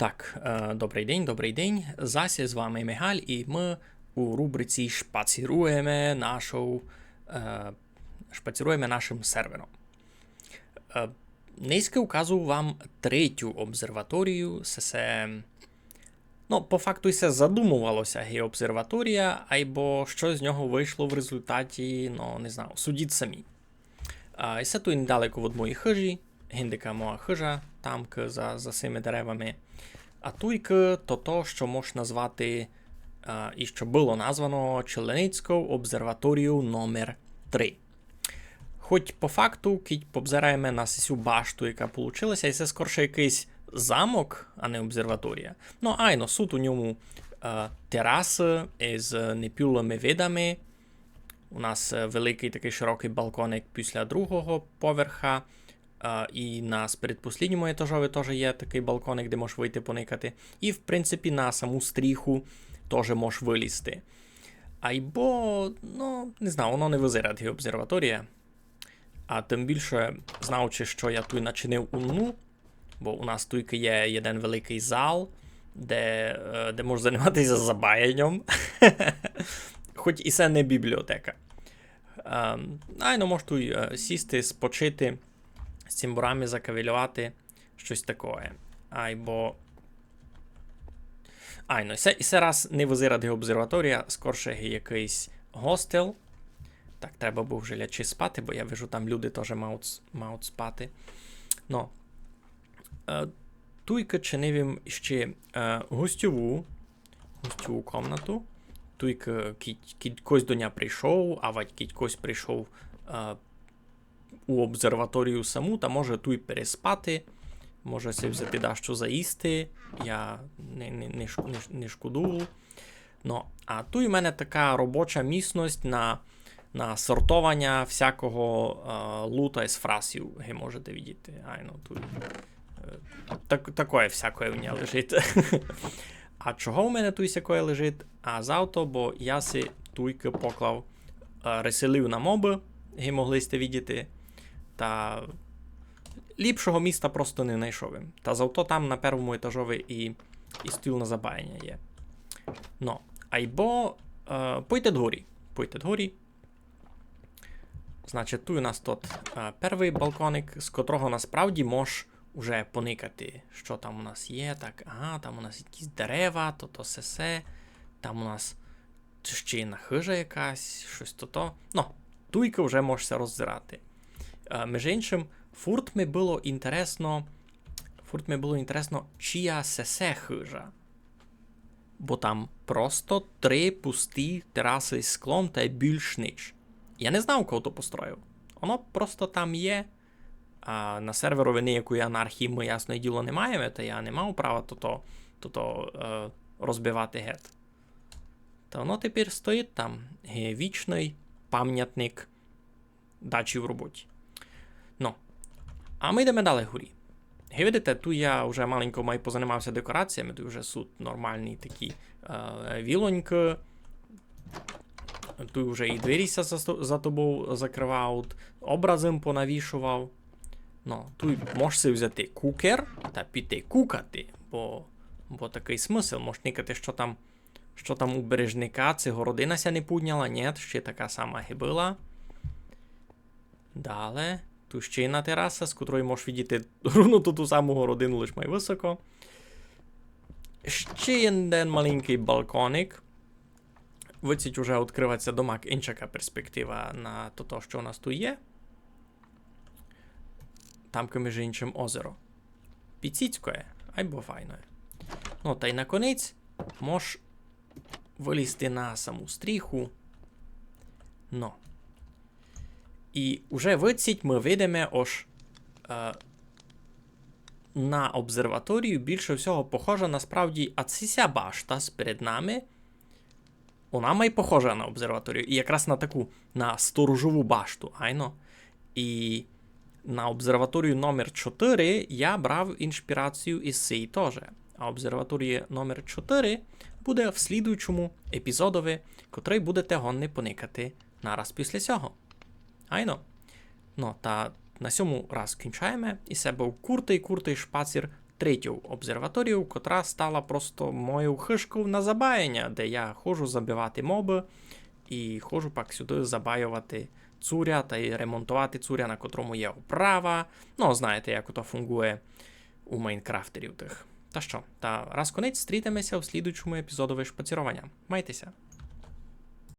Так, е, добрий день, добрий день. Зася з вами Мигаль, і ми у рубриці шпаціруємо нашу, е, шпаціруємо нашим сервером. Е, Низько указую вам третю обсерваторію. Це, це, ну, по факту це задумувалося ге обсерваторія, або що з нього вийшло в результаті, ну, не знаю, судіть самі. Це тут недалеко від моєї хижі, гіндика моя хижа, там за, за цими деревами. А туйки то то, що можна назвати, а, і що було названо Челеницькою обсерваторією номер 3 Хоч по факту, кіть побзираємо на цю башту, яка получилася, і це скорше якийсь замок, а не обсерваторія. Ну, айно, суд у ньому е, тераси із непюлими видами. У нас е, великий такий широкий балконик після другого поверха. І на передпослідньому етажові теж є такий балконик, де можеш вийти поникати. І, в принципі, на саму стріху теж можеш вилізти. Айбо, ну, не знаю, воно не визирає обсерваторія. А тим більше, знаючи, що я тут начинив уну, бо у нас тут є один великий зал, де, е, де можна займатися забаянням. Хоч і це не бібліотека. Ем, Айно можеш тут е, сісти, спочити, з цимбурами закавілювати, щось таке. Айбо. Айно, це, і це раз не визиради обсерваторія, скорше якийсь гостел. Так, треба був вже лячи спати, бо я вижу, там люди теж мають, мають спати. Ну, е, туйка чинив ще е, гостьову, гостьову комнату. Туйка кіть, кіть кось до ня прийшов, а вать кіть кось прийшов е, у обсерваторію саму, та може туй переспати, може се взяти дещо заїсти. Я не, не, не, не, шкодую. Ну, а тут у мене така робоча міцність на, на сортування всякого е, лута із фрасів, ви можете видіти. Ай, ну, тут, е, так, такое всякое в ній лежить. а чого у мене тут всякое лежить? А завто, бо я си туйки поклав, е, реселив на моби, ви могли сте видіти. Та ліпшого міста просто не знайшов. Та завто там на першому етажові і, і стіл на забаяння є. Ну, айбо е, пойте дгорі. Пойте дгорі. Значить, тут у нас тут е, перший балконик, з котрого насправді мож уже поникати, що там у нас є. Так, ага, там у нас якісь дерева, то то сесе, там у нас ще й хижа якась, щось то то. Ну, туйка вже можешся роззирати. Між іншим, фурт ми було інтересно. Фурт було інтересно, чия сесе хижа. Бо там просто три пусті тераси з склом та більш ніч. Я не знав, кого то построїв. Воно просто там є. А на серверові ніякої анархії ми, ясне діло, не маємо, та я не мав права то-то, то-то е, розбивати гет. Та воно тепер стоїть там. Вічний пам'ятник дачі в роботі. А ми йдемо далі горі. Ге, видите, тут я вже маленько май позанімався декораціями, тут вже суд нормальний такі е, вілоньки. Тут вже і двері за, за тобою закривав, образом понавішував. Ну, тут можеш взяти кукер та піти кукати, бо, бо такий смисл, можеш никати, що там, що там у бережника, цього родина ся не підняла, ні, ще така сама гибила. Далі. Тут ще тераса, з котрої можеш видіти ровно ту, ту саму родину, лиш май високо. Ще один маленький балконик. Виціть уже відкривається домак інша перспектива на то, що у нас тут є. Там, між іншим, озеро. Піціцькое, або файне. Ну, та й на конець можеш вилізти на саму стріху. Ну. І вже виціть ми видимо ось е, на обсерваторію більше всього похожа насправді, а ця башта перед нами. Вона має похожа на обсерваторію. І якраз на таку на сторожову башту, айно. І на обсерваторію номер 4 я брав інспірацію із цієї теж. А обсерваторія номер 4 буде в слідуючому епізодові, котрий будете гонни поникати нараз після цього. Айно. Ну, та на сьому раз кінчаємо. І це був куртий куртий шпацір третю обсерваторію, котра стала просто моєю хишкою на забаяння, де я ходжу забивати моби і ходжу пак сюди забаювати цуря та й ремонтувати цуря, на котрому є оправа. Ну, знаєте, як то фунгує у Майнкрафтерів тих. Та що, та раз конець стрітимося в слідучому епізодові шпацірування. Майтеся!